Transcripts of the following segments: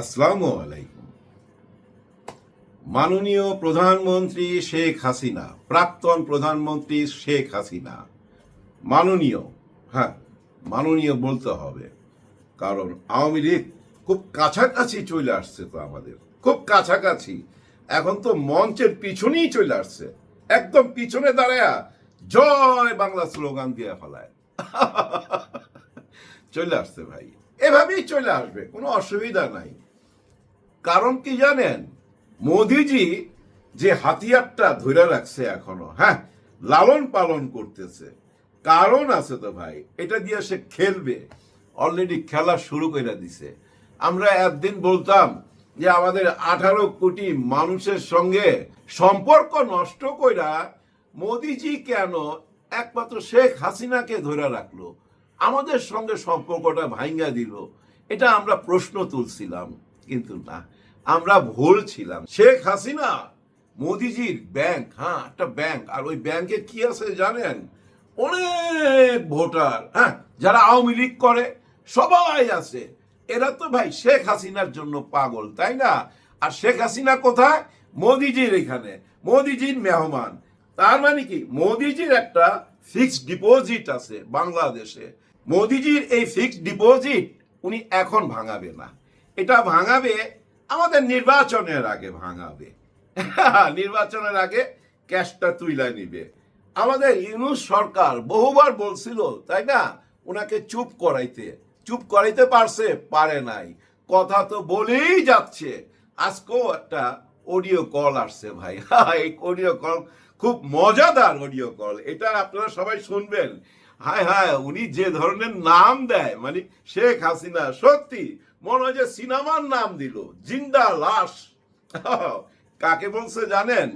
আসসালামু আলাইকুম। মাননীয় প্রধানমন্ত্রী শেখ হাসিনা, প্রাক্তন প্রধানমন্ত্রী শেখ হাসিনা, মাননীয় হ্যাঁ মাননীয় বলতে হবে, কারণ আওয়ামী লীগ খুব কাছাকাছি চলে আসছে তো আমাদের, খুব কাছাকাছি। এখন তো মঞ্চের পিছনেই চলে আসছে, একদম পিছনে দাঁড়ায়া জয় বাংলা স্লোগান দিয়ে ফেলায়। চলে আসছে ভাই, এভাবেই চলে আসবে, কোনো অসুবিধা নাই। কারণ কি জানেন? মোদিজি যে হাতিয়ারটা ধরে রাখছে এখনও হ্যাঁ লালন পালন করতেছে। কারণ আছে তো ভাই, এটা দিয়ে সে খেলবে। অলরেডি খেলা শুরু করে দিছে। আমরা একদিন বলতাম যে আমাদের আঠারো কোটি মানুষের সঙ্গে সম্পর্ক নষ্ট কইরা মোদিজি কেন একমাত্র শেখ হাসিনাকে ধরে রাখল? আমাদের সঙ্গে সম্পর্কটা ভাঙ্গা দিল। এটা আমরা প্রশ্ন তুলছিলাম। কিন্তু না। আমরা ভুল ছিলাম। শেখ হাসিনা, মোদিজির ব্যাংক হ্যাঁ একটা ব্যাংক আর ওই ব্যাংকে কি আছে জানেন? অনেক ভোটার হ্যাঁ যারা আওয়ামী লীগ করে, সবাই আছে। এরা তো ভাই শেখ হাসিনার জন্য পাগল, তাই না? আর শেখ হাসিনা কোথায়? মোদিজির এখানে। মোদিজির মেহমান। তার মানে কি? মোদিজির একটা ফিক্সড ডিপোজিট আছে বাংলাদেশে। মোদিজির এই ফিক্সড ডিপোজিট উনি এখন ভাঙাবে না। এটা ভাঙাবে, আমাদের নির্বাচনের আগে ভাঙাবে। নির্বাচনের আগে ক্যাশটা তুইলা নিবে। আমাদের ইউনুস সরকার বহুবার বলছিল, তাই না? ওনাকে চুপ করাইতে। চুপ করাইতে পারছে? পারে নাই। কথা তো বলেই যাচ্ছে। আজকেও একটা অডিও কল আসছে ভাই। এই অডিও কল খুব মজাদার অডিও কল এটা আপনারা সবাই শুনবেন। হায় হায়, উনি যে ধরনের নাম দেয় মানে শেখ হাসিনা, সত্যি, মনে হয় যে সিনেমার নাম দিল, জিন্দা লাশ। কাকে বলছে জানেন?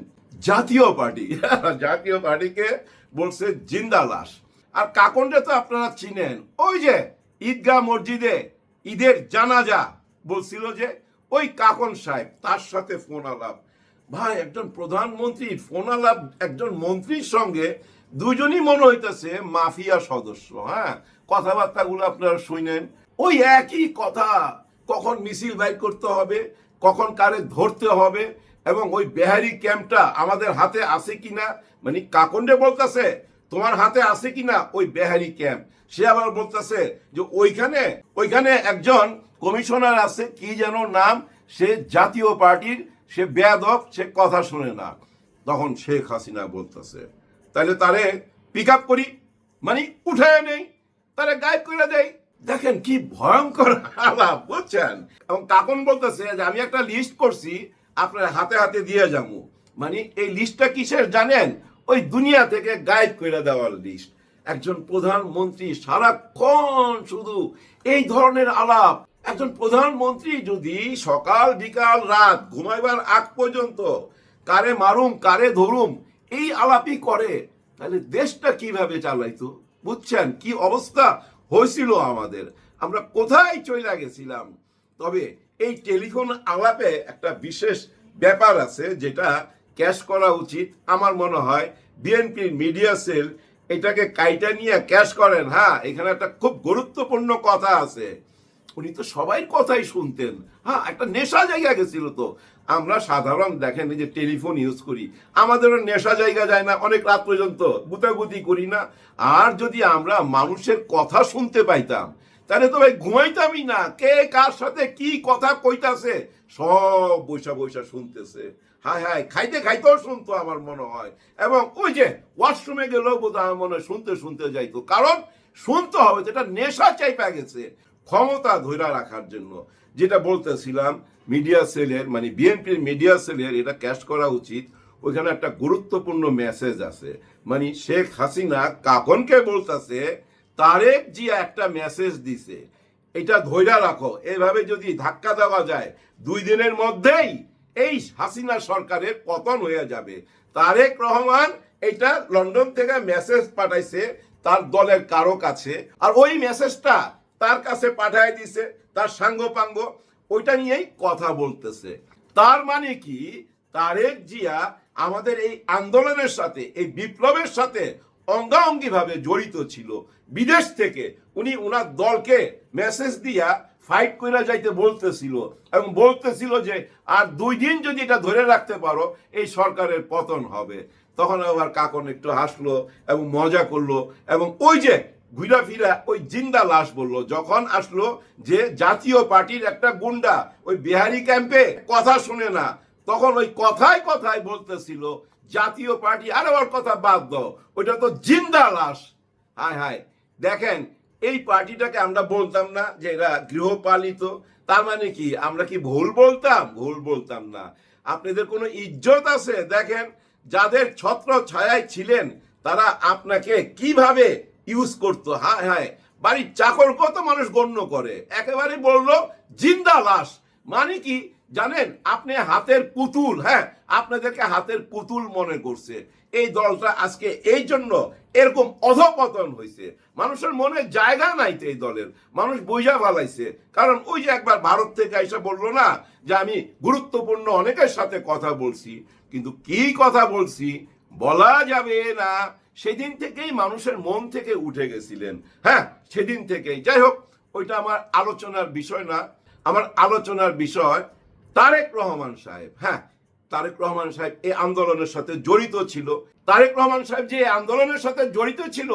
জাতীয় পার্টি। জাতীয় পার্টিকে বলছে জিন্দা লাশ। আর কাকনটা তো আপনারা চিনেন, ওই যে ঈদগাহ মসজিদে ঈদের জানাজা বলছিল যে, ওই কাকন সাহেব, তার সাথে ফোন আলাপ। ভাই, একজন প্রধানমন্ত্রী, ফোন আলাপ একজন মন্ত্রীর সঙ্গে দুজনই মনে হইতেছে মাফিয়া সদস্য হ্যাঁ? কথাবার্তাগুলো আপনারা শুনেন। ওই একই কথা, কখন মিছিল বাইর করতে হবে, কখন কারে ধরতে হবে, এবং ওই বেহারি ক্যাম্পটা আমাদের হাতে আছে কিনা? মানে কাকন্ডে বলতেছে, তোমার হাতে আছে কিনা ওই বেহারি ক্যাম্প? সে আবার বলতেছে যে, ওইখানে ওইখানে একজন কমিশনার আছে, কি যেন নাম, সে জাতীয় পার্টির, সে বেয়াদব, সে কথা শুনে না। তখন শেখ হাসিনা বলতেছে তাহলে তারে পিক আপ করি। মানে উঠে নেই, তারে গায়েব করে দেয় দেখেন কি ভয়ঙ্কর আলাপ বুঝছেন? এবং কাকন বলতেছে যে, আমি একটা লিস্ট করছি, আপনার হাতে হাতে দিয়ে যাব। মানে এই লিস্টটা কিসের জানেন? ওই দুনিয়া থেকে গায়েব করে দেওয়ার লিস্ট একজন প্রধানমন্ত্রী সারাক্ষণ শুধু এই ধরনের আলাপ। একজন প্রধানমন্ত্রী যদি সকাল, বিকাল, রাত ঘুমাইবার আগ পর্যন্ত কারে মারুম, কারে ধরুম এই আলাপই করে, তাহলে দেশটা কীভাবে চালাইতো? বুঝছেন? কি অবস্থা হয়েছিল আমাদের? আমরা কোথায় চলে গেছিলাম? তবে এই টেলিফোন আলাপে একটা বিশেষ ব্যাপার আছে, যেটা ক্যাশ করা উচিত। আমার মনে হয় বিএনপির মিডিয়া সেল এটাকে কাইটা নিয়ে ক্যাশ করেন হ্যাঁ? এখানে একটা খুব গুরুত্বপূর্ণ কথা আছে। উনি তো সবাই কথাই শুনতেন। হ্যাঁ একটা নেশা জায়গা গেছিল তো। আমরা সাধারণ দেখেন যে টেলিফোন ইউজ করি। আমাদেরও নেশা জায়গা যায় না, অনেক রাত পর্যন্ত গুতাগুতি করি না। আর যদি আমরা মানুষের কথা শুনতে পাইতাম, তাহলে তো ভাই ঘুমাইতামই না। কে কার সাথে কি কথা কইতাছে, সব বৈশা বৈশা শুনতেছে। হায় হায়, খাইতে খাইতেও শুনতো আমার মনে হয়। এবং ওই যে ওয়াশরুমে গেলেও বোধ আমার মনে হয় শুনতে শুনতে যাইতো। কারণ শুনতে হবে, যেটা নেশা চাইপা গেছে, ক্ষমতা ধরে রাখার জন্য। যেটা বলতেছিলাম মিডিয়া সেলের মানে বিএনপির মিডিয়া সেলের এটা ক্যাশ করা উচিত। ওইখানে একটা গুরুত্বপূর্ণ মেসেজ আছে। মানে শেখ হাসিনা কাকনকে বলতেছে, তারেক জিয়া একটা মেসেজ দিছে। এটা ধৈর্য রাখো। এভাবে যদি ধাক্কা দেওয়া যায়, দুই দিনের মধ্যেই এই হাসিনা সরকারের পতন হয়ে যাবে। তারেক রহমান এটা লন্ডন থেকে মেসেজ পাঠাইছে, তার দলের কারও কাছে আর ওই মেসেজটা তার কাছে পাঠায় দিছে, তার সাঙ্গপাঙ্গ, ওইটা নিয়েই কথা বলতেছে। তার মানে কি? তারেক জিয়া আমাদের এই আন্দোলনের সাথে, এই বিপ্লবের সাথে অঙ্গাঙ্গি ভাবে জড়িত ছিল। বিদেশ থেকে উনি ওনার দলকে মেসেজ দিয়া ফাইট করে যাইতে বলতেছিল এবং বলতেছিল যে, আর দুই দিন যদি এটা ধরে রাখতে পারো, এই সরকারের পতন হবে। তখন আবার কাকন একটু হাসলো এবং মজা করল এবং ওই যে ঘুরা ফিরা ওই জিন্দা লাশ বলল, যখন আসলো যে জাতীয় পার্টির একটা গুন্ডা ওই বিহারি ক্যাম্পে কথা শুনে না, তখন ওই কথায় কথায় বলতেছিল, জাতীয় পার্টি, আর ওর কথা বাদ দাও, ওইটা তো জিন্দা লাশ। হায় হায়, দেখেন, এই পার্টিটাকে আমরা বলতাম না যে এরা গৃহপালিত, তার মানে কি, আমরা কি ভুল বলতাম? ভুল বলতাম না। আপনাদের কোনো ইজ্জত আছে? দেখেন, যাদের ছত্র ছায়ায় ছিলেন, তারা আপনাকে কীভাবে ইউজ করতো। হায় হায়। বাড়ির চাকর কত মানুষ গণ্য করে। একেবারে বলল, জিন্দা লাশ। মানে কি, জানেন, আপনি হাতের পুতুল হ্যাঁ আপনাদেরকে হাতের পুতুল মনে করছে। এই দলটা আজকে এই জন্য এরকম অধপতন হয়েছে মানুষের মনে জায়গা নাই তো এই দলের। মানুষ বোঝা ফালাইছে কারণ ওই যে একবার ভারত থেকে এসে বলল না যে, আমি গুরুত্বপূর্ণ অনেকের সাথে কথা বলছি। কিন্তু কি কথা বলছি, বলা যাবে না। সেদিন থেকেই মানুষের মন থেকে উঠে গেছিলেন। হ্যাঁ সেদিন থেকেই। যাই হোক, ওইটা আমার আলোচনার বিষয় না, আমার আলোচনার বিষয় তারেক রহমান সাহেব। হ্যাঁ তারেক রহমান সাহেব এই আন্দোলনের সাথে জড়িত ছিল। তারেক রহমান সাহেব যে আন্দোলনের সাথে জড়িত ছিল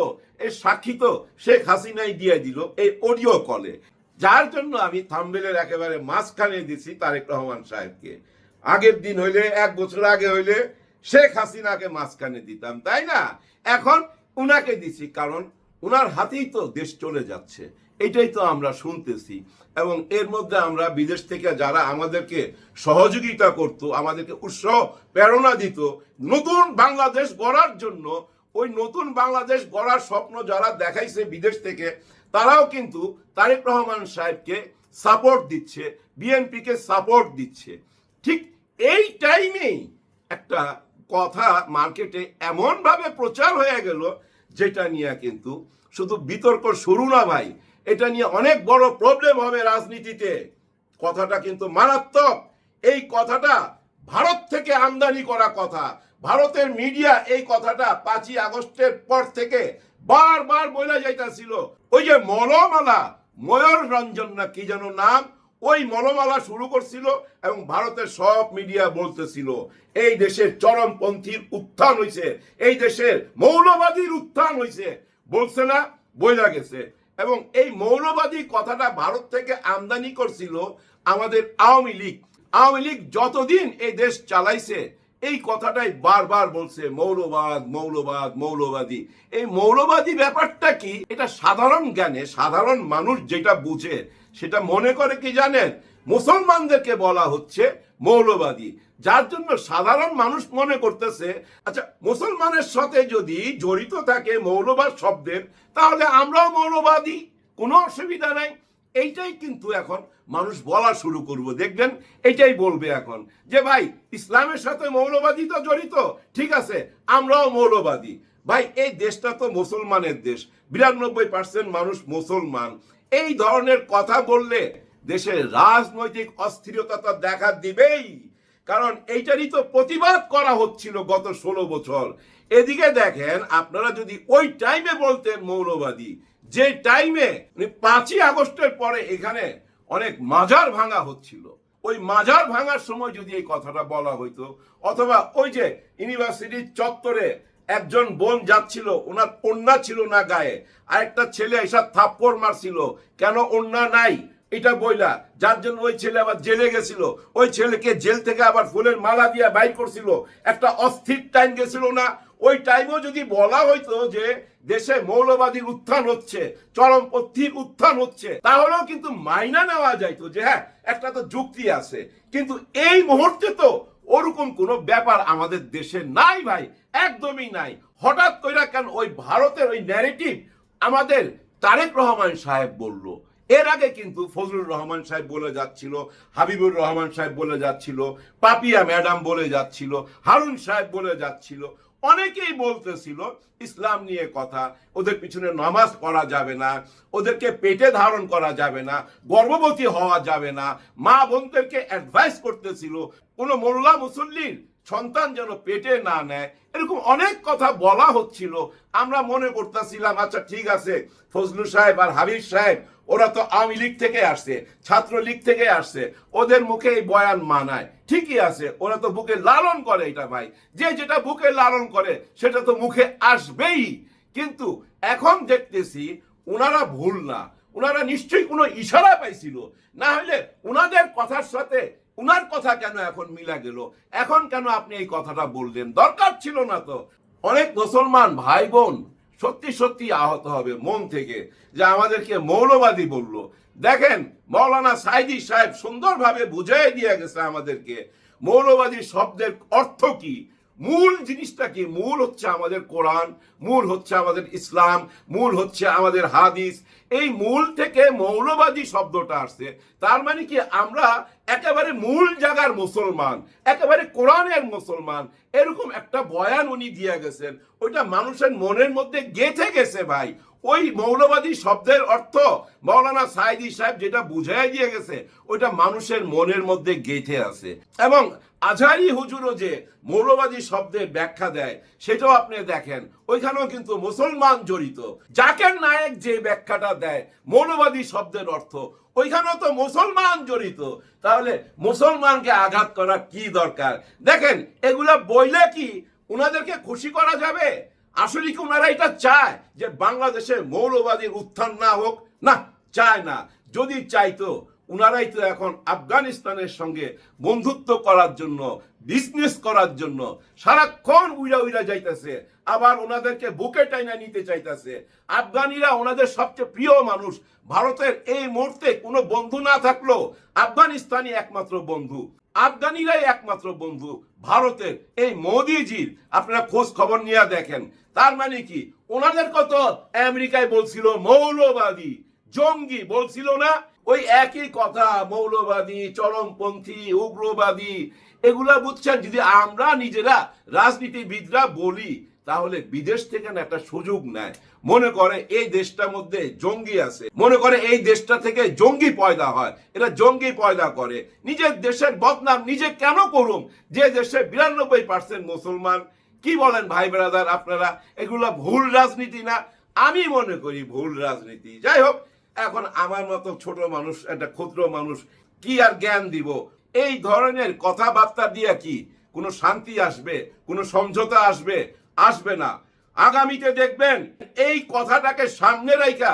এর সাক্ষী তো শেখ হাসিনাই দিয়ে দিল এই অডিও কলে। যার জন্য আমি থাম্বেলের একেবারে মাঝখানে দিছি তারেক রহমান সাহেবকে। আগের দিন হইলে, এক বছর আগে হইলে শেখ হাসিনাকে মাঝখানে দিতাম, তাই না? এখন উনাকে দিছি, কারণ উনার হাতেই তো দেশ চলে যাচ্ছে। এটাই তো আমরা শুনতেছি। এবং এর মধ্যে আমরা বিদেশ থেকে যারা আমাদেরকে সহযোগিতা করত, আমাদেরকে উৎসাহ, প্রেরণা দিত, নতুন বাংলাদেশ গড়ার জন্য, ওই নতুন বাংলাদেশ গড়ার স্বপ্ন যারা দেখাইছে বিদেশ থেকে, তারাও কিন্তু তারেক রহমান সাহেবকে সাপোর্ট দিচ্ছে, বিএনপিকে সাপোর্ট দিচ্ছে। ঠিক এই টাইমেই একটা কথা মার্কেটে এমনভাবে প্রচার হয়ে গেল, যেটা নিয়ে কিন্তু শুধু বিতর্ক শুরু না ভাই, এটা নিয়ে অনেক বড় প্রবলেম হবে রাজনীতিতে। কথাটা কিন্তু মারাত্মক। এই কথাটা ভারত থেকে আমদানি করা কথা, ভারতের মিডিয়া এই কথাটা পাঁচই আগস্টের পর থেকে বারবার বলে যাইতাছিল। ওই যে মলমালা, ময়ূর রঞ্জন না কি যেন নাম ওই মলমালা শুরু করছিল এবং ভারতের সব মিডিয়া বলতেছিল, এই দেশের চরমপন্থীর উত্থান হয়েছে এই দেশের মৌলবাদীর উত্থান হয়েছে বলছে না বইলা গেছে। এবং এই মৌলবাদী কথাটা ভারত থেকে আমদানি করছিল আমাদের আওয়ামী লীগ। আওয়ামী লীগ যতদিন এই দেশ চালাইছে, এই কথাটাই বারবার বলছে, মৌলবাদ মৌলবাদ, মৌলবাদী। এই মৌলবাদী ব্যাপারটা কি? এটা সাধারণ জ্ঞানে সাধারণ মানুষ যেটা বুঝে সেটা মনে করে কি জানেন? মুসলমানদেরকে বলা হচ্ছে মৌলবাদী। যার জন্য সাধারণ মানুষ মনে করতেছে আচ্ছা মুসলমানের সাথে যদি জড়িত থাকে মৌলবাদ শব্দের, তাহলে আমরাও মৌলবাদী। কোনো অসুবিধা নাই। এইটাই কিন্তু এখন মানুষ বলা শুরু করব, দেখবেন? এটাই বলবে এখন। যে ভাই, ইসলামের সাথে মৌলবাদী তো জড়িত, ঠিক আছে, আমরাও মৌলবাদী। ভাই, এই দেশটা তো মুসলমানের দেশ। বিরানব্বই পার্সেন্ট মানুষ মুসলমান। এই ধরনের কথা বললে দেশের রাজনৈতিক অস্থিরতা দেখা দিবেই। কারণ এইটারই তো প্রতিবাদ করা হচ্ছিল গত ষোলো বছর। এদিকে দেখেন, আপনারা যদি ওই টাইমে বলতেন মৌলবাদী, যে টাইমে পাঁচই আগস্টের পরে এখানে অনেক মাজার ভাঙা হচ্ছিল। ওই মাজার ভাঙার সময় যদি এই কথাটা বলা হইতো, অথবা ওই যে ইউনিভার্সিটির চত্বরে একজন বোন যাচ্ছিল, ওনার কন্যা ছিল না গায়ে। আরেকটা ছেলে এসব থাপ্পড় মারছিল, কেন অন্যা নাই? এটা বইলা, যার জন্য ওই ছেলে আবার জেলে গেছিল। ওই ছেলেকে জেল থেকে আবার ফুলের মালা দিয়ে বাইর করছিল। একটা অস্থির টাইম গেছিল না। ওই টাইমেও যদি বলা হইতো যে, দেশে মৌলবাদীর উত্থান হচ্ছে, চরমপন্থীর উত্থান হচ্ছে, তাহলেও কিন্তু মাইনা নেওয়া যাইতো যে হ্যাঁ একটা তো যুক্তি আছে। কিন্তু এই মুহূর্তে তো ওরকম কোনো ব্যাপার আমাদের দেশে নাই ভাই। একদমই নাই। হঠাৎ কইরা কেন ওই ভারতের ওই ন্যারেটিভ আমাদের তারেক রহমান সাহেব বলল। এর আগে কিন্তু ফজলুর রহমান সাহেব বলে যাচ্ছিল, হাবিবুর রহমান সাহেব বলে যাচ্ছিল, পাপিয়া ম্যাডাম বলে যাচ্ছিল, হারুন সাহেব বলে যাচ্ছিল। অনেকেই বলতেছিল, ইসলাম নিয়ে কথা, ওদের পিছনে নামাজ পড়া যাবে না, ওদেরকে পেটে ধারণ করা যাবে না, গর্ভবতী হওয়া যাবে না। মা বোনদেরকে অ্যাডভাইস করতেছিল, কোনো মোল্লা মুসল্লির সন্তান যেন পেটে না নেয়, এরকম অনেক কথা বলা হচ্ছিল। আমরা মনে করতেছিলাম আচ্ছা ঠিক আছে ফজলু সাহেব আর হাবিব সাহেব, ওরা তো আওয়ামী লীগ থেকে আসছে ছাত্র লীগ থেকে আসছে, ওদের মুখে এই বয়ান মানায়। ঠিকই আছে, ওরা তো বুকে লালন করে এটা ভাই। যে যেটা বুকে লালন করে, সেটা তো মুখে আসবেই। কিন্তু এখন দেখতেছি ওনারা ভুল না। ওনারা নিশ্চয়ই কোনো ইশারা পাইছিল। না হলে ওনাদের কথার সাথে উনার কথা কেন এখন মিলা গেল? এখন কেন আপনি এই কথাটা বললেন? দরকার ছিল না তো। অনেক মুসলমান ভাই বোন সত্যি সত্যি আহত হবে মন থেকে। যে আমাদেরকে মৌলবাদী বলল। দেখেন, মৌলানা সাইদি সাহেব সুন্দরভাবে বুঝাই দিয়ে গেছে আমাদেরকে। মৌলবাদী শব্দের অর্থ কি? মূল জিনিসটা কি? মূল হচ্ছে আমাদের কোরআন, মূল হচ্ছে আমাদের ইসলাম, মূল হচ্ছে আমাদের হাদিস। এই মূল থেকে মৌলবাদী শব্দটা আসছে। তার মানে কি আমরা একেবারে মূল জায়গার মুসলমান, একেবারে কোরআনের মুসলমান, এরকম একটা বয়ান উনি দিয়ে গেছেন। ওইটা মানুষের মনের মধ্যে গেঁথে গেছে ভাই। ওই মৌলবাদী শব্দের অর্থ মৌলানা সাইদি সাহেব যেটা বুঝাই দিয়ে গেছে, ওইটা মানুষের মনের মধ্যে গেঁথে আছে। এবং আজহারি হুজুরও যে মৌলবাদী শব্দের ব্যাখ্যা দেয়, সেটাও আপনি দেখেন। ওইখানেও কিন্তু মুসলমান জড়িত। জাকের নায়ক যে ব্যাখ্যাটা দেয়, মৌলবাদী শব্দের অর্থ, ওইখানেও তো মুসলমান জড়িত। তাহলে মুসলমানকে আঘাত করা কি দরকার? দেখেন, এগুলা বইলে কি ওনাদেরকে খুশি করা যাবে? আসলে কি ওনারা এটা চায় যে বাংলাদেশে মৌলবাদীর উত্থান না হোক? না, চায় না। যদি চাইতো উনারাই তো এখন আফগানিস্তানের সঙ্গে বন্ধুত্ব করার জন্য বিজনেস করার জন্য সারাক্ষণ উইরা উইরা যাইতেছে, আবার ওনাদেরকে বুকে টাইনা নিতে চাইতেছে। আফগানিরা ওনাদের সবচেয়ে প্রিয় মানুষ। ভারতের এই মুহূর্তে কোনো বন্ধু না থাকলেও আফগানিস্তানই একমাত্র বন্ধু। আফগানিরাই একমাত্র বন্ধু ভারতের। এই মোদিজির আপনারা খোঁজ খবর নিয়ে দেখেন। তার মানে কি? ওনাদের কত? আমেরিকায় বলছিল মৌলবাদী, জঙ্গি বলছিল না? ওই একই কথা, মৌলবাদী, চরমপন্থী, উগ্রবাদী, এগুলা বুঝছেন? যদি আমরা নিজেরা রাজনীতিবিদরা বলি তাহলে বিদেশ থেকে না একটা সুযোগ নেয়। মনে করে এই দেশটার মধ্যে জঙ্গি আছে। মনে করে এই দেশটা থেকে জঙ্গি পয়দা হয়। এটা জঙ্গি পয়দা করে। নিজের দেশের বদনাম নিজে কেন করুম? যে দেশে বিরানব্বই পার্সেন্ট মুসলমান, কি বলেন ভাই ব্রাদার আপনারা? এগুলো ভুল রাজনীতি না? আমি মনে করি ভুল রাজনীতি। যাই হোক, এখন আমার মতো ছোট মানুষ, একটা ক্ষুদ্র মানুষ কি আর জ্ঞান দিব? এই ধরনের কথাবার্তা দিয়ে কি কোনো শান্তি আসবে? কোনো সমঝোতা আসবে? আসবে না। আগামীতে দেখবেন এই কথাটাকে সামনে রাইখা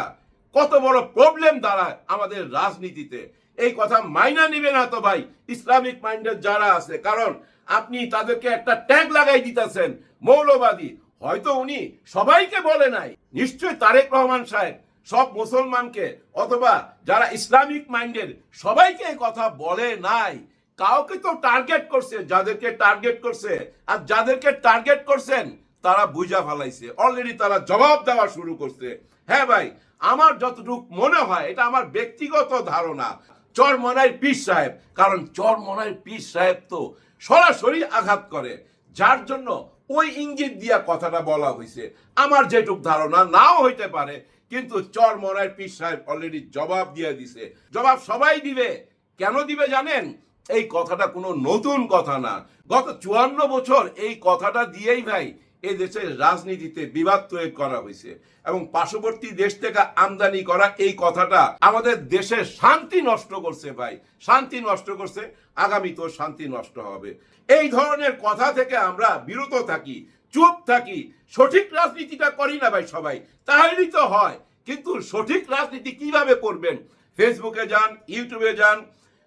কত বড় প্রবলেম দাঁড়ায় আমাদের রাজনীতিতে। এই কথা মাইনা নিবে না তো ভাই, ইসলামিক মাইন্ডের যারা আছে, কারণ আপনি তাদেরকে একটা ট্যাগ লাগাই দিতেছেন, মৌলবাদী। হয়তো উনি সবাইকে বলে নাই নিশ্চয় তারেক রহমান সাহেব সব মুসলমানকে, অথবা যারা ইসলামিক মাইন্ডের সবাইকে এই কথা বলে নাই। কাউকে তো টার্গেট করছে, যাদেরকে টার্গেট করছে, আর যাদেরকে টার্গেট করছেন তারা বুঝা ফেলাইছে। অলরেডি তারা জবাব দেওয়া শুরু করছে। হ্যাঁ ভাই, আমার যতটুক মনে হয়, এটা আমার ব্যক্তিগত ধারণা। চরমনাই পীর সাহেব, কারণ চরমনাই পীর সাহেব তো সরাসরি আঘাত করে। যার জন্য ওই ইঙ্গিত দিয়া কথাটা বলা হয়েছে আমার যেটুক ধারণা, নাও হইতে পারে, কিন্তু চর মরার পীর সাহেব অলরেডি জবাব দিয়ে দিছে। জবাব সবাই দিবে। কেন দিবে জানেন? এই কথাটা কোনো নতুন কথা না। গত চুয়ান্ন বছর এই কথাটা দিয়েই ভাই এই দেশের রাজনীতিতে বিবাদ তৈরি করা হয়েছে এবং পার্শ্ববর্তী দেশ থেকে আমদানি করা এই কথাটা আমাদের দেশে শান্তি নষ্ট করছে ভাই। শান্তি নষ্ট করছে, আগামী তো শান্তি নষ্ট হবে। এই ধরনের কথা থেকে আমরা বিরত থাকি, চুপ থাকি। সঠিক রাজনীতিটা করি না ভাই সবাই, তাহলেই তো হয়। কিন্তু সঠিক রাজনীতি কীভাবে করবেন? ফেসবুকে যান ইউটিউবে যান।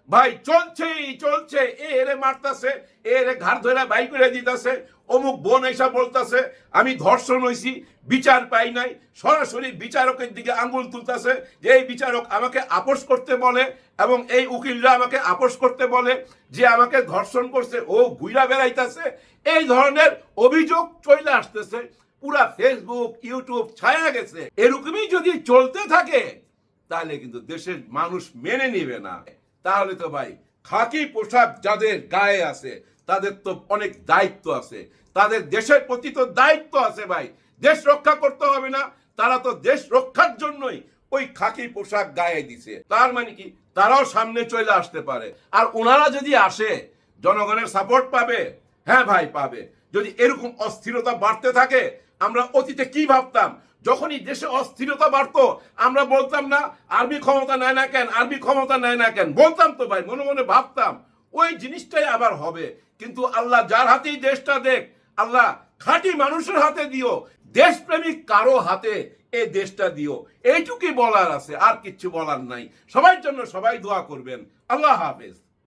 ভাই, চলছেই, চলছে। এ এরে মারতাছে, এ এরে ঘাড় ধরে বাই করে দিতেছে। অমুক বোন এসা বলতাছে, আমি ধর্ষণ হয়েছি বিচার পাই নাই, সরাসরি বিচারকের দিকে আঙ্গুল তুলতাছে যে এই বিচারক আমাকে আপোষ করতে বলে এবং এই উকিলরা আমাকে আপোষ করতে বলে যে আমাকে ধর্ষণ করছে, ও ঘুইরা বেড়াইতাছে। এই ধরনের অভিযোগ চলে আসতেছে, পুরা ফেসবুক ইউটিউব ছায়া গেছে। এরকমই যদি চলতে থাকে, তাহলে কিন্তু দেশের মানুষ মেনে নিবে না। তাহলে তো ভাই, খাকি পোশাক যাদের গায়ে আছে তাদের তো অনেক দায়িত্ব আছে। তাদের দেশের প্রতি তো দায়িত্ব আছে ভাই। দেশ রক্ষা করতে হবে না। তারা তো দেশ রক্ষার জন্যই ওই খাকি পোশাক গায়ে দিছে। তার মানে কি? তারাও সামনে চলে আসতে পারে। আর ওনারা যদি আসে, জনগণের সাপোর্ট পাবে। হ্যাঁ ভাই, পাবে। যদি এরকম অস্থিরতা বাড়তে থাকে, আমরা অতীতে কি ভাবতাম? যখনই দেশে অস্থিরতা বাড়তো, আমরা বলতাম না, আর্মি ক্ষমতা নেয় না কেন? আর্মি ক্ষমতা নেয় না কেন? বলতাম তো ভাই, মনে মনে ভাবতাম। ওই জিনিসটাই আবার হবে। কিন্তু আল্লাহ যার হাতেই দেশটা দেখ, আল্লাহ খাঁটি মানুষের হাতে দিও, দেশপ্রেমিক কারও হাতে এই দেশটা দিও। এইটুকুই বলার আছে, আর কিচ্ছু বলার নাই। সবার জন্য সবাই দোয়া করবেন। আল্লাহ হাফেজ।